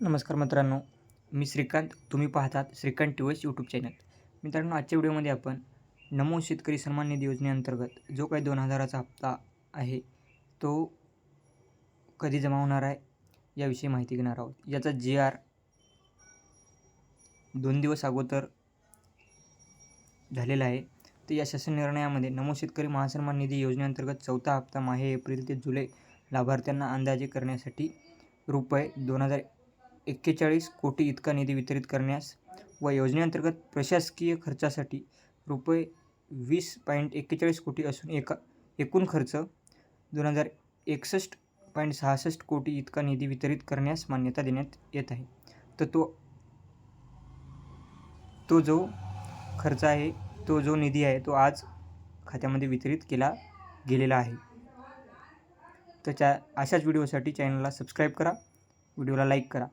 नमस्कार मित्रांनो मी श्रीकांत. तुम्ही पाहतात Shrikant T S YouTube channel मित्रांनो आजच्या व्हिडिओमध्ये आपण नमो शेतकरी सन्मान निधी योजनेअंतर्गत जो काही दोन हजाराचा हप्ता आहे तो कधी जमा होणार आहे याविषयी माहिती घेणार आहोत. याचा जी आर दोन दिवस अगोदर झालेला आहे. तर या शासन निर्णयामध्ये नमो शेतकरी महासन्मान निधी योजनेअंतर्गत चौथा हप्ता माहे एप्रिल ते जुलै लाभार्थ्यांना अंदाजे करण्यासाठी रुपये दोन हजार एक्केचाळीस कोटी इतका निधी वितरित करण्यास व योजनेअंतर्गत प्रशासकीय खर्चासाठी रुपये वीस पॉईंट एक्केचाळीस कोटी असून एका एकूण खर्च दोन हजार एकसष्ट पॉईंट सहासष्ट कोटी इतका निधी वितरित करण्यास मान्यता देण्यात येत आहे. तर तो तो जो खर्च आहे तो जो निधी आहे तो आज खात्यामध्ये वितरित केला गेलेला आहे. तर त्या अशाच व्हिडिओसाठी चॅनलला सबस्क्राईब करा. व्हिडिओला लाईक करा.